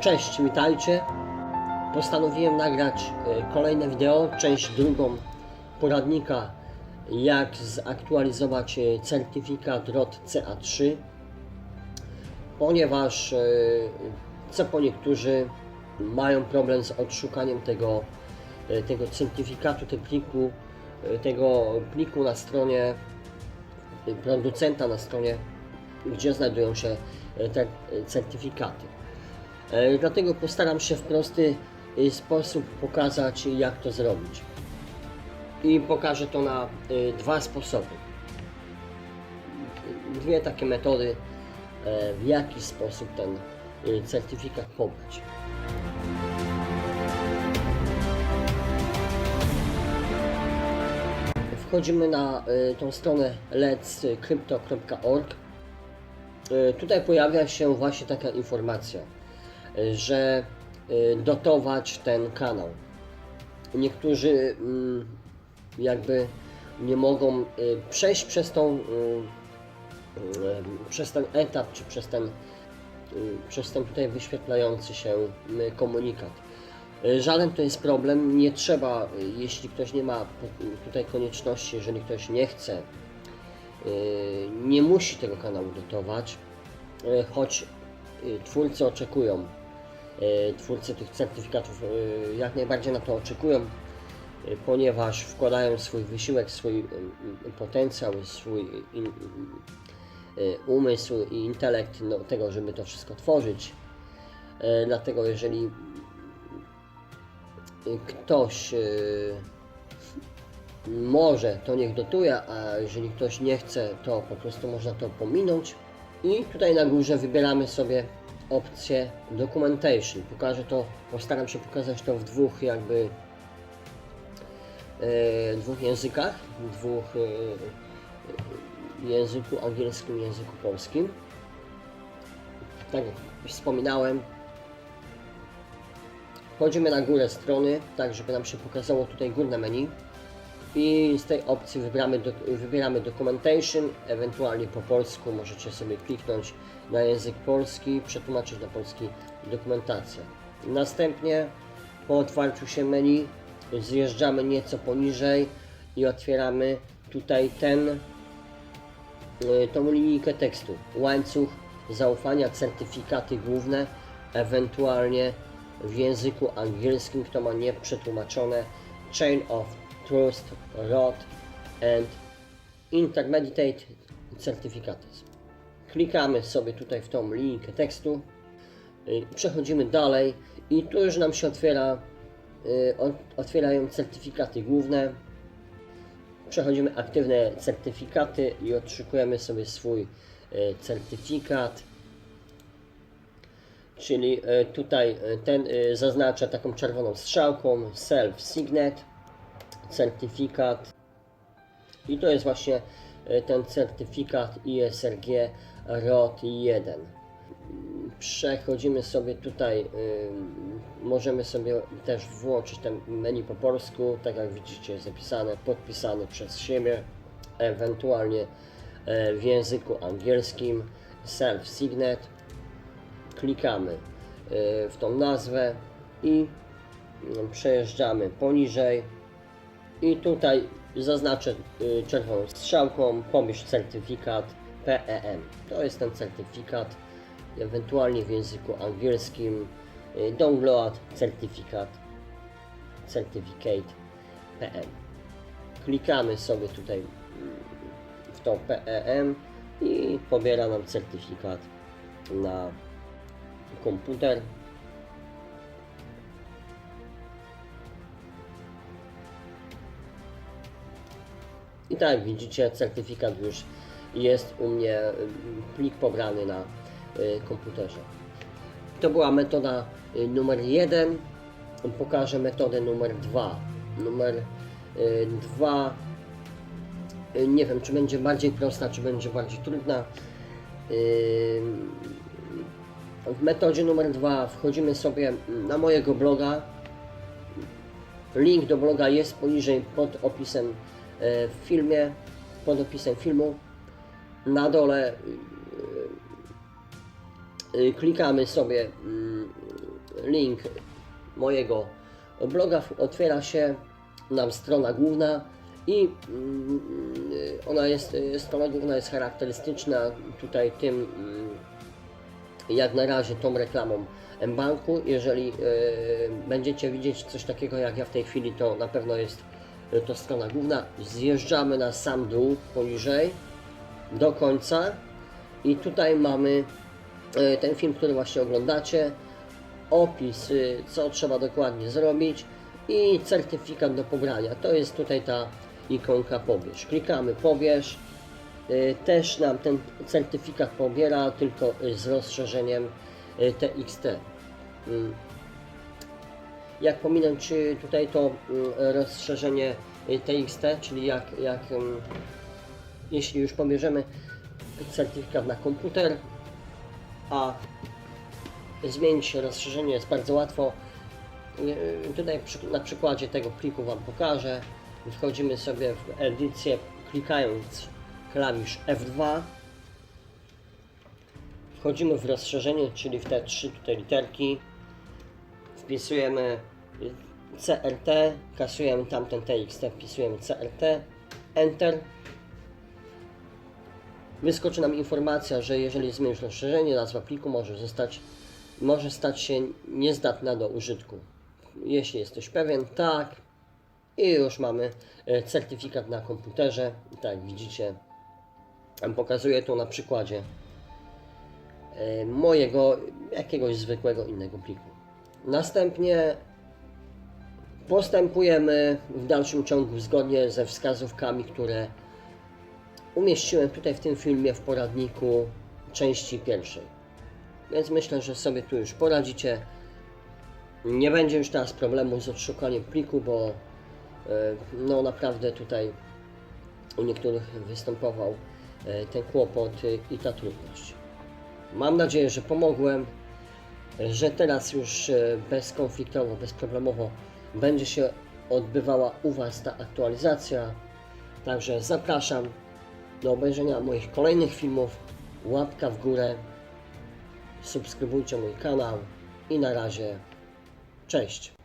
Cześć, witajcie. Postanowiłem nagrać e, kolejne wideo, część drugą poradnika jak zaktualizować e, certyfikat ROT CA3 ponieważ e, co po niektórzy mają problem z odszukaniem tego, tego certyfikatu, tego pliku, tego pliku na stronie producenta, na stronie, gdzie znajdują się te certyfikaty. E, Dlatego postaram się w prosty e, sposób pokazać, jak to zrobić. I pokażę to na e, dwa sposoby. Dwie takie metody, w jaki sposób ten certyfikat pobrać. Wchodzimy na tą stronę letscrypto.org. Tutaj pojawia się właśnie taka informacja, że e, dotować ten kanał. Niektórzy mm, jakby nie mogą e, przejść przez tą e, przez ten etap, czy przez ten, przez ten tutaj wyświetlający się komunikat. Żaden to jest problem, nie trzeba, jeśli ktoś nie ma tutaj konieczności, jeżeli ktoś nie chce, nie musi tego kanału dotować, choć twórcy oczekują, twórcy tych certyfikatów e, jak najbardziej na to oczekują, e, ponieważ wkładają swój wysiłek, swój e, potencjał, swój e, umysł i intelekt do tego, żeby to wszystko tworzyć. E, Dlatego jeżeli e, ktoś e, może, to niech dotuje, a jeżeli ktoś nie chce, to po prostu można to pominąć. I tutaj na górze wybieramy sobie opcję Documentation. Pokażę to, postaram się pokazać to w dwóch jakby e, dwóch językach, dwóch e, języku angielskim i języku polskim. Tak jak wspominałem, wchodzimy na górę strony, tak żeby nam się pokazało tutaj górne menu i z tej opcji wybieramy, wybieramy Documentation, ewentualnie po polsku możecie sobie kliknąć na język polski, przetłumaczyć na polski dokumentację. Następnie po otwarciu się menu zjeżdżamy nieco poniżej i otwieramy tutaj ten y, tą linijkę tekstu. Łańcuch zaufania, certyfikaty główne, ewentualnie w języku angielskim, kto ma nieprzetłumaczone Chain of Trust, ROT and Intermediate Certificates. Klikamy sobie tutaj w tą linijkę tekstu, y, przechodzimy dalej i tu już nam się otwiera, y, ot- otwierają certyfikaty główne, przechodzimy aktywne certyfikaty i odszukujemy sobie swój e, certyfikat. Czyli e, tutaj ten zaznacza taką czerwoną strzałką self signet certyfikat. I to jest właśnie e, ten certyfikat ISRG ROT 1 przechodzimy sobie tutaj, y, możemy sobie też włączyć ten menu po polsku, tak jak widzicie zapisane, podpisane przez siebie, ewentualnie e, w języku angielskim self signet, klikamy w tą nazwę i y, przejeżdżamy poniżej i tutaj zaznaczę y, czerwoną strzałką pomieść certyfikat PEM. To jest ten certyfikat, ewentualnie w języku angielskim y, download certyfikat certificate PM. Klikamy sobie tutaj mm, w tą PEM i pobiera nam certyfikat na komputer. I tak jak widzicie, certyfikat już jest u mnie plik pobrany na y, komputerze. To była metoda y, numer jeden. Pokażę metodę numer dwa. Numer y, dwa. Nie wiem, czy będzie bardziej prosta, czy będzie bardziej trudna. W metodzie numer dwa wchodzimy sobie na mojego bloga. Link do bloga jest poniżej pod opisem w filmie, pod opisem filmu. Na dole y, y, klikamy sobie mm, link mojego bloga, otwiera się nam strona główna i mm, ona jest, strona główna jest charakterystyczna tutaj tym, mm, jak na razie tą reklamą mBanku. Jeżeli e, będziecie widzieć coś takiego jak ja w tej chwili, to na pewno jest e, to strona główna. Zjeżdżamy na sam dół poniżej do końca i tutaj mamy e, ten film, który właśnie oglądacie, opis, y, co trzeba dokładnie zrobić i certyfikat do pobrania. To jest tutaj ta ikonka pobierz. Klikamy pobierz. Y, Też nam ten certyfikat pobiera, tylko y, z rozszerzeniem y, TXT. Jak pominąć y, tutaj to mm, rozszerzenie y, TXT, czyli jak, jak jeśli już pobierzemy certyfikat na komputer, a zmienić rozszerzenie jest bardzo łatwo. Yy, Tutaj na przykładzie tego pliku Wam pokażę. Wchodzimy sobie w edycję klikając klawisz F2. Wchodzimy w rozszerzenie, czyli w te trzy tutaj literki. Wpisujemy CRT, kasujemy tamten TXT, wpisujemy CRT, Enter. Wyskoczy nam informacja, że jeżeli zmienisz rozszerzenie, nazwa pliku może zostać, może stać się niezdatna do użytku. Jeśli jesteś pewien, tak. I już mamy e, certyfikat na komputerze. Tak widzicie, pokazuję to na przykładzie e, mojego jakiegoś zwykłego innego pliku. Następnie postępujemy w dalszym ciągu zgodnie ze wskazówkami, które umieściłem tutaj w tym filmie w poradniku części pierwszej. Więc myślę, że sobie tu już poradzicie. Nie będzie już teraz problemu z odszukaniem pliku, bo e, no naprawdę tutaj u niektórych występował e, ten kłopot i ta trudność. Mam nadzieję, że pomogłem, że teraz już e, bezkonfliktowo, bezproblemowo będzie się odbywała u Was ta aktualizacja. Także zapraszam do obejrzenia moich kolejnych filmów. Łapka w górę, subskrybujcie mój kanał i na razie cześć.